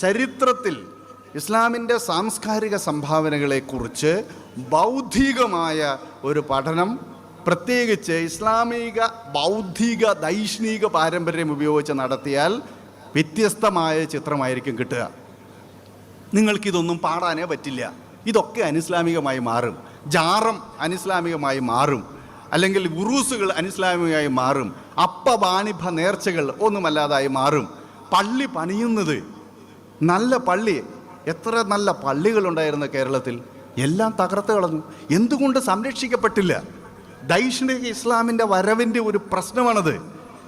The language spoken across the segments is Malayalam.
ചരിത്രത്തിൽ ഇസ്ലാമിന്റെ സാംസ്കാരിക സംഭാവനകളെക്കുറിച്ച് ബൗദ്ധികമായ ഒരു പഠനം പ്രത്യേകിച്ച് ഇസ്ലാമിക ബൗദ്ധിക ദൈഷ്ണിക പാരമ്പര്യം ഉപയോഗിച്ച് നടത്തിയാൽ വ്യത്യസ്തമായ ചിത്രമായിരിക്കും കിട്ടുക. നിങ്ങൾക്കിതൊന്നും പാടാനേ പറ്റില്ല. ഇതൊക്കെ അനിസ്ലാമികമായി മാറും. ജാറം അനിസ്ലാമികമായി മാറും. അല്ലെങ്കിൽ ഉറൂസുകൾ അനിസ്ലാമികമായി മാറും. അപ്പ വാണിഭ നേർച്ചകൾ ഒന്നുമല്ലാതായി മാറും. പള്ളി പണിയുന്നത് നല്ല പള്ളി. എത്ര നല്ല പള്ളികളുണ്ടായിരുന്നു കേരളത്തിൽ. എല്ലാം തകർത്ത് കളഞ്ഞു. എന്തുകൊണ്ട് സംരക്ഷിക്കപ്പെട്ടില്ല? ദൈഷ്ണിക ഇസ്ലാമിന്റെ വരവിന്റെ ഒരു പ്രശ്നമാണത്.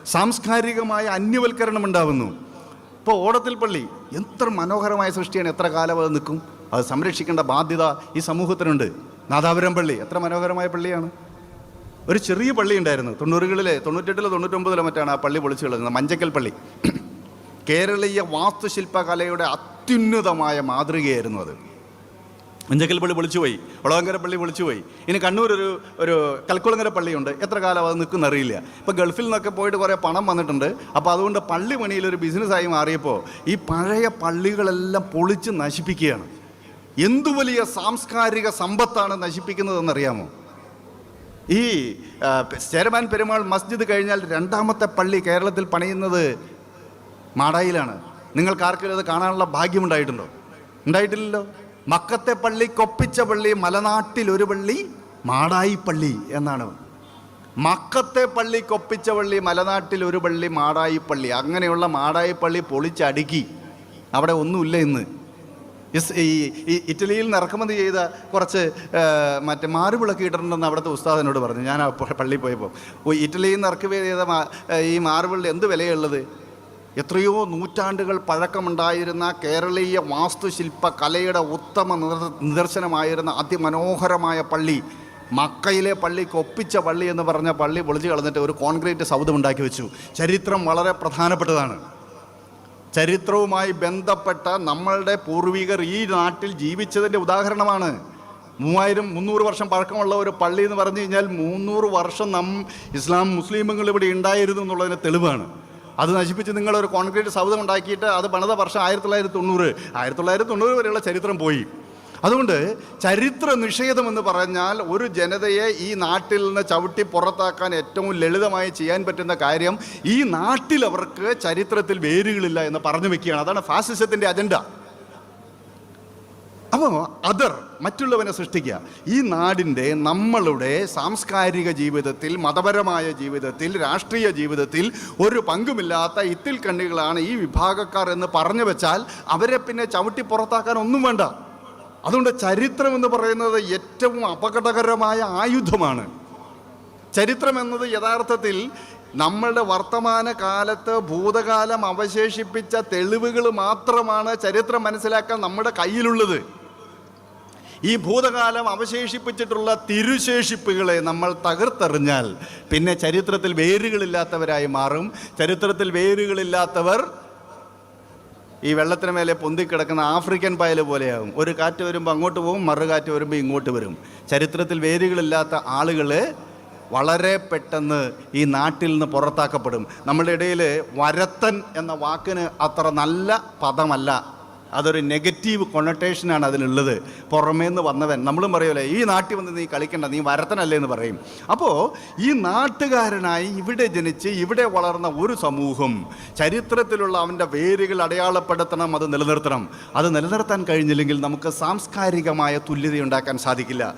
സാംസ്കാരികമായ അന്യവൽക്കരണം ഉണ്ടാവുന്നു. ഇപ്പോൾ ഓടത്തിൽ പള്ളി എത്ര മനോഹരമായ സൃഷ്ടിയാണ്. എത്ര കാലം അത് നിൽക്കും? അത് സംരക്ഷിക്കേണ്ട ബാധ്യത ഈ സമൂഹത്തിനുണ്ട്. നാദാപുരം പള്ളി എത്ര മനോഹരമായ പള്ളിയാണ്. ഒരു ചെറിയ പള്ളി ഉണ്ടായിരുന്നു. തൊണ്ണൂറുകളിലെ തൊണ്ണൂറ്റെട്ടിലോ തൊണ്ണൂറ്റൊമ്പതിലോ മറ്റാണ് ആ പള്ളി പൊളിച്ചു കളഞ്ഞത് മഞ്ചക്കൽ പള്ളി. കേരളീയ വാസ്തുശില്പകലയുടെ അത്യുന്നതമായ മാതൃകയായിരുന്നു അത്. മഞ്ചക്കൽ പള്ളി വിളിച്ചുപോയി ഒളവങ്കര പള്ളി വിളിച്ചുപോയി. ഇനി കണ്ണൂർ ഒരു ഒരു കൽക്കുളങ്ങര പള്ളിയുണ്ട്. എത്ര കാലം അത് നിൽക്കുന്ന അറിയില്ല. ഇപ്പോൾ ഗൾഫിൽ നിന്നൊക്കെ പോയിട്ട് കുറേ പണം വന്നിട്ടുണ്ട്. അപ്പോൾ അതുകൊണ്ട് പള്ളി പണിയിൽ ഒരു ബിസിനസ്സായി മാറിയപ്പോൾ ഈ പഴയ പള്ളികളെല്ലാം പൊളിച്ച് നശിപ്പിക്കുകയാണ്. എന്തു വലിയ സാംസ്കാരിക സമ്പത്താണ് നശിപ്പിക്കുന്നതെന്നറിയാമോ? ഈ ചേരമാൻ പെരുമാൾ മസ്ജിദ് കഴിഞ്ഞാൽ രണ്ടാമത്തെ പള്ളി കേരളത്തിൽ പണിയുന്നത് മാടായിലാണ്. നിങ്ങൾക്ക് ആർക്കെങ്കിലും അത് കാണാനുള്ള ഭാഗ്യം ഭാഗ്യമുണ്ടായിട്ടുണ്ടോ? ഉണ്ടായിട്ടില്ലല്ലോ. മക്കത്തെ പള്ളി കൊപ്പിച്ച പള്ളി മലനാട്ടിൽ ഒരു പള്ളി മാടായി പള്ളി എന്നാണ്. മക്കത്തെ പള്ളി കൊപ്പിച്ച പള്ളി മലനാട്ടിൽ ഒരു പള്ളി മാടായി പള്ളി. അങ്ങനെയുള്ള മാടായി പള്ളി പൊളിച്ചടുക്കി. അവിടെ ഒന്നുമില്ല ഇന്ന്. ഈ ഇറ്റലിയിൽ നിന്ന് ഇറക്കുമതി ചെയ്ത കുറച്ച് മറ്റേ മാറുവിളക്ക് ഇട്ടിട്ടുണ്ടെന്ന് അവിടുത്തെ ഉസ്താദിനോട് പറഞ്ഞു. ഞാൻ പള്ളിയിൽ പോയപ്പോൾ ഇറ്റലിയിൽ നിന്ന് ഇറക്കുമതി ചെയ്ത ഈ മാറുവിളിൽ എന്ത് വിലയുള്ളത് എത്രയോ നൂറ്റാണ്ടുകൾ പഴക്കമുണ്ടായിരുന്ന കേരളീയ വാസ്തുശില്പ കലയുടെ ഉത്തമ നിദർ- നിദർശനമായിരുന്ന അതിമനോഹരമായ പള്ളി മക്കയിലെ പള്ളിക്ക് ഒപ്പിച്ച പള്ളി എന്ന് പറഞ്ഞ പള്ളി പൊളിച്ചു കളഞ്ഞിട്ട് ഒരു കോൺക്രീറ്റ് സൗദം ഉണ്ടാക്കി വെച്ചു. ചരിത്രം വളരെ പ്രധാനപ്പെട്ടതാണ്. ചരിത്രവുമായി ബന്ധപ്പെട്ട നമ്മളുടെ പൂർവികർ ഈ നാട്ടിൽ ജീവിച്ചതിന്റെ ഉദാഹരണമാണ്. മൂവായിരം മുന്നൂറ് വർഷം പഴക്കമുള്ള ഒരു പള്ളി എന്ന് പറഞ്ഞു കഴിഞ്ഞാൽ മുന്നൂറ് വർഷം നം ഇസ്ലാം മുസ്ലിമുകൾ ഇവിടെ ഉണ്ടായിരുന്നു എന്നുള്ളതിന് തെളിവാണ്. അത് നശിപ്പിച്ച് നിങ്ങളൊരു കോൺക്രീറ്റ് സൗധം ഉണ്ടാക്കിയിട്ട് അത് പണിത വർഷം ആയിരത്തി തൊള്ളായിരത്തി തൊണ്ണൂറ് ആയിരത്തി തൊള്ളായിരത്തി തൊണ്ണൂറ് വരെയുള്ള ചരിത്രം പോയി. അതുകൊണ്ട് ചരിത്ര നിഷേധം എന്ന് പറഞ്ഞാൽ ഒരു ജനതയെ ഈ നാട്ടിൽ നിന്ന് ചവിട്ടി പുറത്താക്കാൻ ഏറ്റവും ലളിതമായി ചെയ്യാൻ പറ്റുന്ന കാര്യം ഈ നാട്ടിൽ അവർക്ക് ചരിത്രത്തിൽ വേരുകളില്ല എന്ന് പറഞ്ഞു വെക്കുകയാണ്. അതാണ് ഫാസിസത്തിന്റെ അജണ്ട. അപ്പോൾ അതർ മറ്റുള്ളവനെ സൃഷ്ടിക്കുക. ഈ നാടിന്റെ നമ്മളുടെ സാംസ്കാരിക ജീവിതത്തിൽ മതപരമായ ജീവിതത്തിൽ രാഷ്ട്രീയ ജീവിതത്തിൽ ഒരു പങ്കുമില്ലാത്ത ഇത്തിൽ കണ്ണികളാണ് ഈ വിഭാഗക്കാർ എന്ന് പറഞ്ഞു വെച്ചാൽ അവരെ പിന്നെ ചവിട്ടി പുറത്താക്കാൻ ഒന്നും വേണ്ട. അതുകൊണ്ട് ചരിത്രം എന്ന് പറയുന്നത് ഏറ്റവും അപകടകരമായ ആയുധമാണ്. ചരിത്രം എന്നത് യഥാർത്ഥത്തിൽ നമ്മളുടെ വർത്തമാന കാലത്ത് ഭൂതകാലം അവശേഷിപ്പിച്ച തെളിവുകൾ മാത്രമാണ് ചരിത്രം മനസ്സിലാക്കാൻ നമ്മുടെ കയ്യിലുള്ളത്. ഈ ഭൂതകാലം അവശേഷിപ്പിച്ചിട്ടുള്ള തിരുശേഷിപ്പുകളെ നമ്മൾ തകർത്തെറിഞ്ഞാൽ പിന്നെ ചരിത്രത്തിൽ വേരുകളില്ലാത്തവരായി മാറും. ചരിത്രത്തിൽ വേരുകളില്ലാത്തവർ ഈ വെള്ളത്തിന് മേലെ പൊന്തിക്കിടക്കുന്ന ആഫ്രിക്കൻ പായൽ പോലെയാകും. ഒരു കാറ്റ് വരുമ്പോൾ അങ്ങോട്ട് പോകും മറുകാറ്റ് വരുമ്പോൾ ഇങ്ങോട്ട് വരും. ചരിത്രത്തിൽ വേരുകളില്ലാത്ത ആളുകൾ വളരെ പെട്ടെന്ന് ഈ നാട്ടിൽ നിന്ന് പുറത്താക്കപ്പെടും. നമ്മുടെ ഇടയിൽ വരത്തൻ എന്ന വാക്കിന് അത്ര നല്ല പദമല്ല. അതൊരു നെഗറ്റീവ് കൊണട്ടേഷനാണ് അതിനുള്ളത് പുറമേ നിന്ന് വന്നവൻ നമ്മളും പറയുമല്ലേ ഈ നാട്ടിൽ വന്ന് നീ കളിക്കണ്ട നീ വരത്തനല്ലേ എന്ന് പറയും. അപ്പോൾ ഈ നാട്ടുകാരനായി ഇവിടെ ജനിച്ച് ഇവിടെ വളർന്ന ഒരു സമൂഹം ചരിത്രത്തിലുള്ള അവന്റെ വേരുകൾ അടയാളപ്പെടുത്തണം അത് നിലനിർത്തണം. അത് നിലനിർത്താൻ കഴിഞ്ഞില്ലെങ്കിൽ നമുക്ക് സാംസ്കാരികമായ തുല്യത ഉണ്ടാക്കാൻ സാധിക്കില്ല.